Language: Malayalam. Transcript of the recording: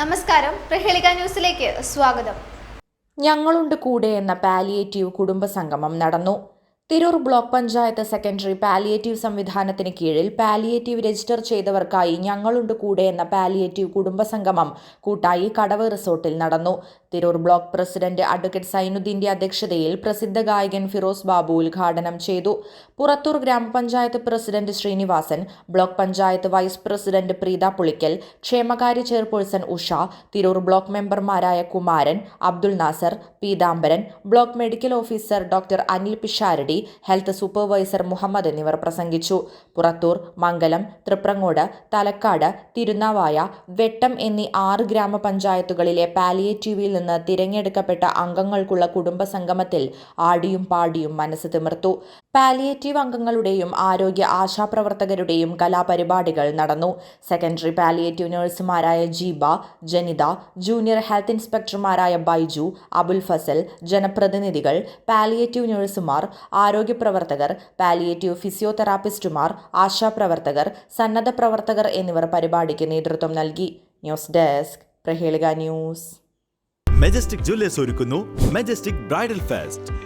നമസ്കാരം. പ്രഹേളിക ന്യൂസിലേക്ക് സ്വാഗതം. ഞങ്ങളുണ്ട് കൂടെ എന്ന പാലിയേറ്റീവ് കുടുംബ സംഗമം നടന്നു. Tirur block panchayat secondary palliative സംവിധാനത്തിന് കീഴിൽ പാലിയേറ്റീവ് രജിസ്റ്റർ ചെയ്തവർക്കായി ഞങ്ങളുണ്ട് കൂടെ എന്ന പാലിയേറ്റീവ് കുടുംബസംഗമം കൂട്ടായി കടവ് റിസോർട്ടിൽ നടന്നു. തിരൂർ ബ്ലോക്ക് പ്രസിഡന്റ് അഡ്വക്കേറ്റ് സൈനുദ്ദീന്റെ അധ്യക്ഷതയിൽ പ്രസിദ്ധ ഗായകൻ ഫിറോസ് ബാബു ഉദ്ഘാടനം ചെയ്തു. പുറത്തൂർ ഗ്രാമപഞ്ചായത്ത് president Sreenivasan block panchayat vice president Preetha Pulikkal ക്ഷേമകാര്യ ചെയർപേഴ്സൺ ഉഷ തിരൂർ ബ്ലോക്ക് മെമ്പർമാരായ Kumaran Abdul Nasar Peethambaran block medical officer doctor Anil Pisharody health supervisor Muhammad എന്നിവർ പ്രസംഗിച്ചു. പുറത്തൂർ മംഗലം തൃപ്രങ്ങോട് തലക്കാട് തിരുനാവായ വെട്ടം എന്നീ ആറ് ഗ്രാമപഞ്ചായത്തുകളിലെ പാലിയേറ്റീവിൽ നിന്ന് തിരഞ്ഞെടുക്കപ്പെട്ട അംഗങ്ങൾക്കുള്ള കുടുംബ സംഗമത്തിൽ ആടിയും പാടിയും മനസ്സ് തിമിർത്തു. പാലിയേറ്റീവ് അംഗങ്ങളുടെയും ആരോഗ്യ ആശാപ്രവർത്തകരുടെയും കലാപരിപാടികൾ നടന്നു. സെക്കൻഡറി പാലിയേറ്റീവ് നഴ്സുമാരായ ജീബ ജനിത ജൂനിയർ ഹെൽത്ത് ഇൻസ്പെക്ടർമാരായ ബൈജു അബുൽ ഫസൽ ജനപ്രതിനിധികൾ പാലിയേറ്റീവ് നഴ്സുമാർ ആരോഗ്യ പ്രവർത്തകർ പാലിയേറ്റീവ് ഫിസിയോതെറാപ്പിസ്റ്റുമാർ ആശാപ്രവർത്തകർ സന്നദ്ധ പ്രവർത്തകർ എന്നിവർ പരിപാടിക്ക് നേതൃത്വം നൽകി. News desk Prahelika news. Majestic jewellers ഒരുക്കുന്നു. Majestic bridal fest